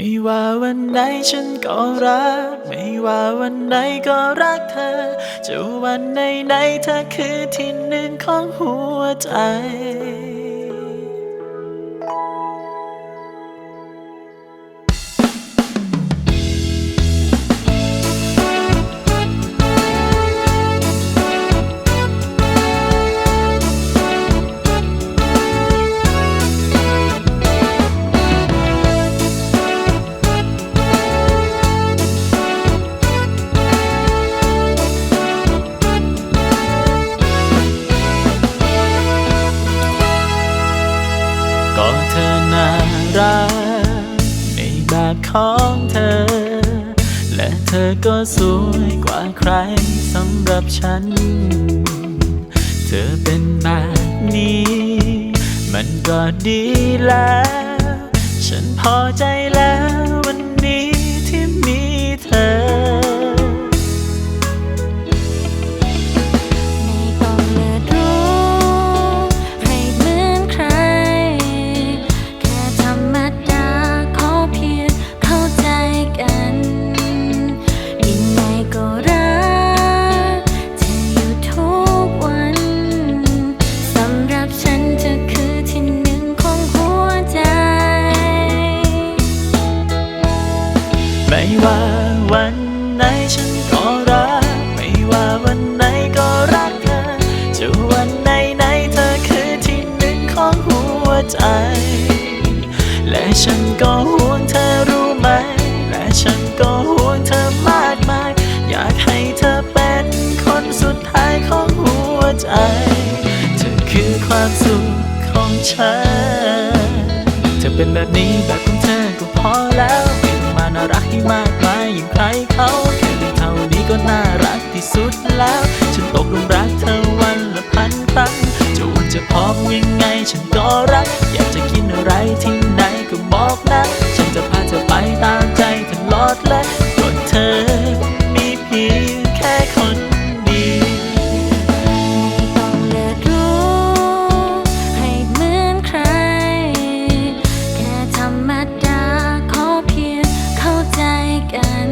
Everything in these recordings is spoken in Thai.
ไม่ว่าวันไหนฉันก็รัก ไม่ว่าวันไหนก็รักเธอ จะวันไหนไหนเธอคือที่หนึ่งของหัวใจ ในแบบของเธอ และเธอก็สวยกว่าใครสำหรับฉัน เธอเป็นแบบนี้ มันก็ดีแล้ว ฉันพอใจแล้ว ใจ และฉันก็ห่วงเธอรู้ไหม และฉันก็ห่วงเธอมากมาย อยากให้เธอเป็นคนสุดท้ายของหัวใจ เธอคือความสุขของฉัน เธอเป็นแบบนี้แบบของเธอก็พอแล้วไม่ต้องมาน่ารักให้มากมายอย่างใครเขาแค่เพียงเท่านี้ก็น่ารักที่สุดแล้ว ฉันตกหลุมรัก อมยังไงฉันก็รัก อยากจะกินอะไรที่ไหนก็บอกนะ ฉันจะพาเธอไปตามใจตลอดและก็เธอมีเพียงแค่คนเดียวไม่ต้องเลือดรู้ ให้เหมือนใคร แค่ธรรมดาขอเพียงเข้าใจกัน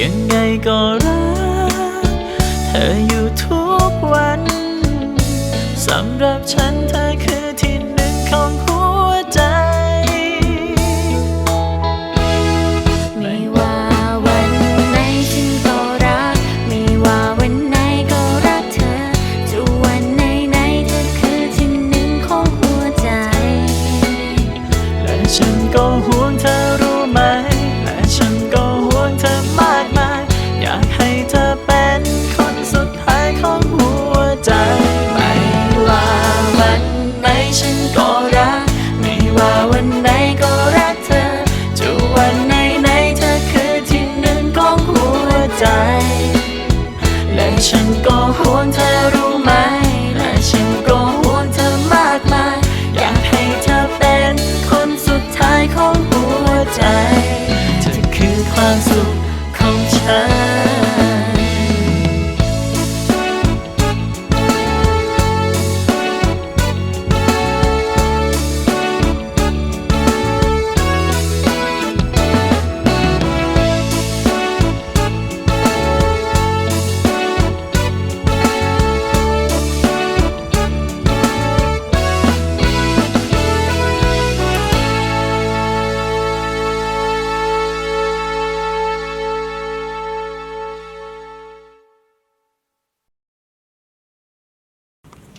ยังไงก็รัก เธออยู่ทุกวันำหรับฉันเธอคือที่หนึ่งของหัวใจ ไม่ว่าวันไหนฉันก็รัก ไม่ว่าวันไหนก็รักเธอจะวันไหนไหนๆเธอคือที่หนึ่งของหัวใจ และฉันก็ห่วงเธอ ความสุขของฉัน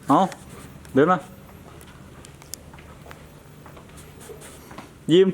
เอาเดินมายิ้ม